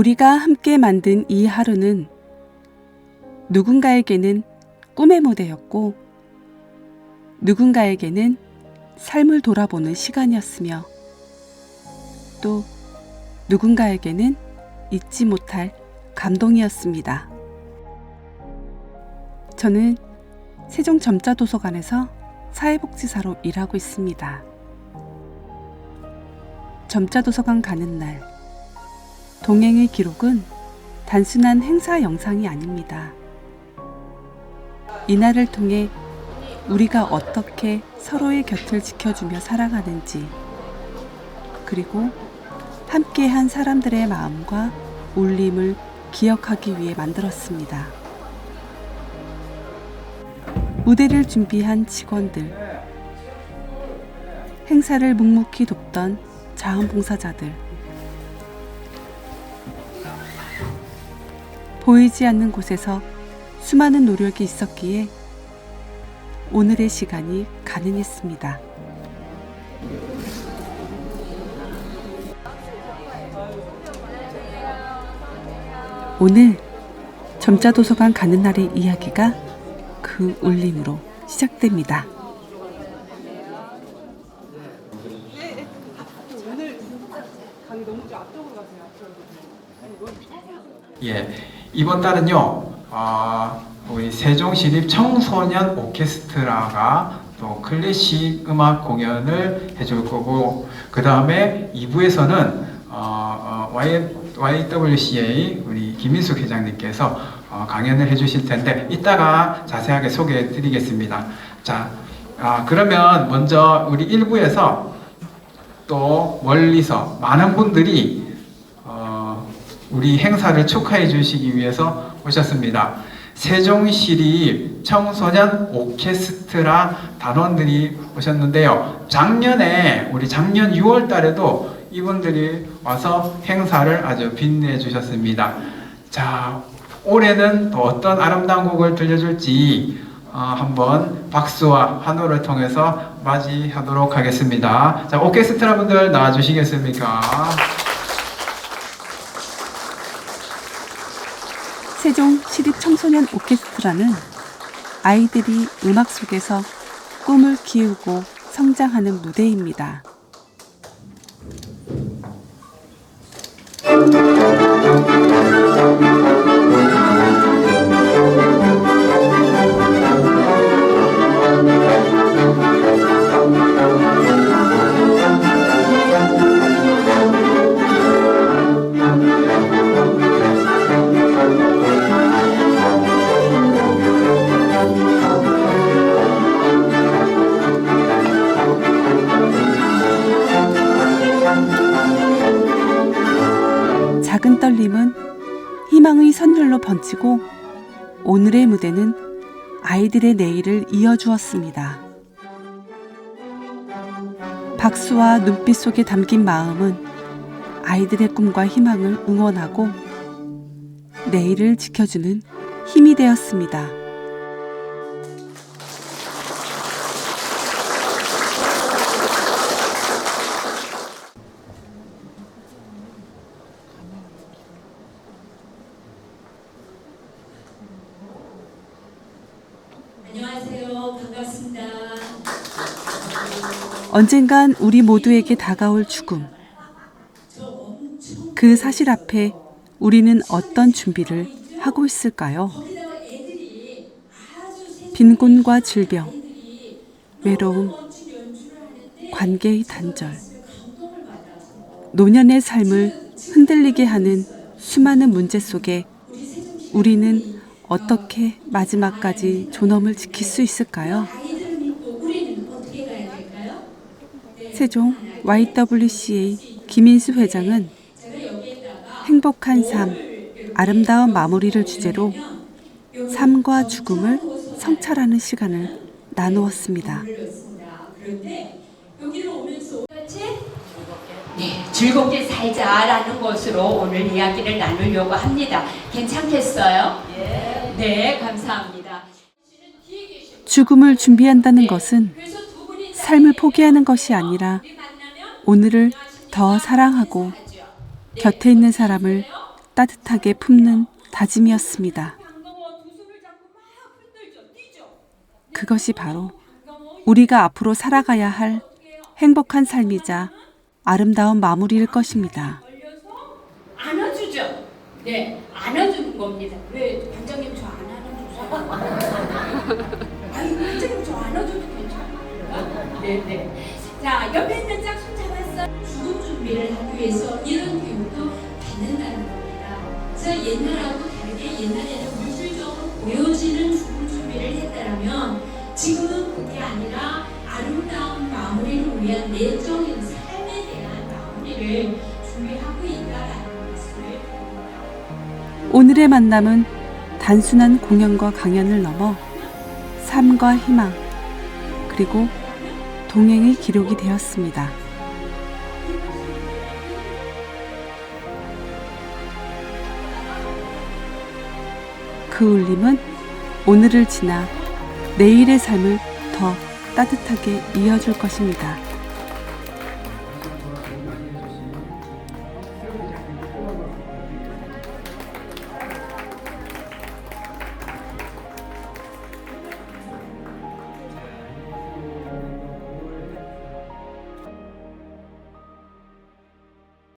우리가 함께 만든 이 하루는 누군가에게는 꿈의 무대였고 누군가에게는 삶을 돌아보는 시간이었으며 또 누군가에게는 잊지 못할 감동이었습니다. 저는 세종 점자도서관에서 사회복지사로 일하고 있습니다. 점자도서관 가는 날, 동행의 기록은 단순한 행사 영상이 아닙니다. 이날을 통해 우리가 어떻게 서로의 곁을 지켜주며 살아가는지, 그리고 함께한 사람들의 마음과 울림을 기억하기 위해 만들었습니다. 무대를 준비한 직원들, 행사를 묵묵히 돕던 자원봉사자들, 보이지 않는 곳에서 수많은 노력이 있었기에 오늘의 시간이 가능했습니다. 오늘 점자 도서관 가는 날의 이야기가 그 울림으로 시작됩니다. 예, 이번 달은요, 어, 우리 세종시립 청소년 오케스트라가 또 클래식 음악 공연을 해줄 거고, 그 다음에 2부에서는 어, 어, YWCA 우리 김민숙 회장님께서 어, 강연을 해주실 텐데, 이따가 자세하게 소개해 드리겠습니다. 자, 아, 그러면 먼저 우리 1부에서 또 멀리서 많은 분들이 어, 우리 행사를 축하해 주시기 위해서 오셨습니다. 세종시립 청소년 오케스트라 단원들이 오셨는데요. 작년에 우리 작년 6월 달에도 이분들이 와서 행사를 아주 빛내 주셨습니다. 자, 올해는 또 어떤 아름다운 곡을 들려줄지 어, 한번 박수와 환호를 통해서 맞이하도록 하겠습니다. 자, 오케스트라 분들 나와주시겠습니까? 세종 시립 청소년 오케스트라는 아이들이 음악 속에서 꿈을 키우고 성장하는 무대입니다. 떨림은 희망의 선율로 번지고 오늘의 무대는 아이들의 내일을 이어주었습니다. 박수와 눈빛 속에 담긴 마음은 아이들의 꿈과 희망을 응원하고 내일을 지켜주는 힘이 되었습니다. 언젠간 우리 모두에게 다가올 죽음. 그 사실 앞에 우리는 어떤 준비를 하고 있을까요? 빈곤과 질병, 외로움, 관계의 단절, 노년의 삶을 흔들리게 하는 수많은 문제 속에 우리는 어떻게 마지막까지 존엄을 지킬 수 있을까요? 세종 YWCA 김인수 회장은 행복한 삶, 아름다운 마무리를 주제로 삶과 죽음을 성찰하는 시간을 나누었습니다. 같이 네, 즐겁게 살자라는 것으로 오늘 이야기를 나누려고 합니다. 괜찮겠어요? 네, 감사합니다. 죽음을 준비한다는 것은 두 분이 삶을 포기하는 것이 아니라 오늘을 더 사랑하고 곁에 있는 사람을 따뜻하게 품는 다짐이었습니다. 그것이 바로 우리가 앞으로 살아가야 할 행복한 삶이자 아름다운 마무리일 것입니다. 안아주죠. 네 안아주는 겁니다. 왜 부장님 저 안 안아주세요? 아니 부장님 저 안아줘도 괜찮아요? 네 네. 자 옆에 있는 짝손 잡았어 죽음 준비를 하기 위해서 이런 교육도 받는다는 겁니다. 그래서 옛날하고 다르게 옛날에는 물질적으로 보여지는 죽음 준비를 했다라면 지금은 그게 아니라 아름다운 마무리 를 위한 내적인 삶에 대한 마무리를 준비하고 있다라는 것을 오늘의 만남은 단순한 공연과 강연을 넘어 삶과 희망, 그리고 동행의 기록이 되었습니다. 그 울림은 오늘을 지나 내일의 삶을 더 따뜻하게 이어줄 것입니다.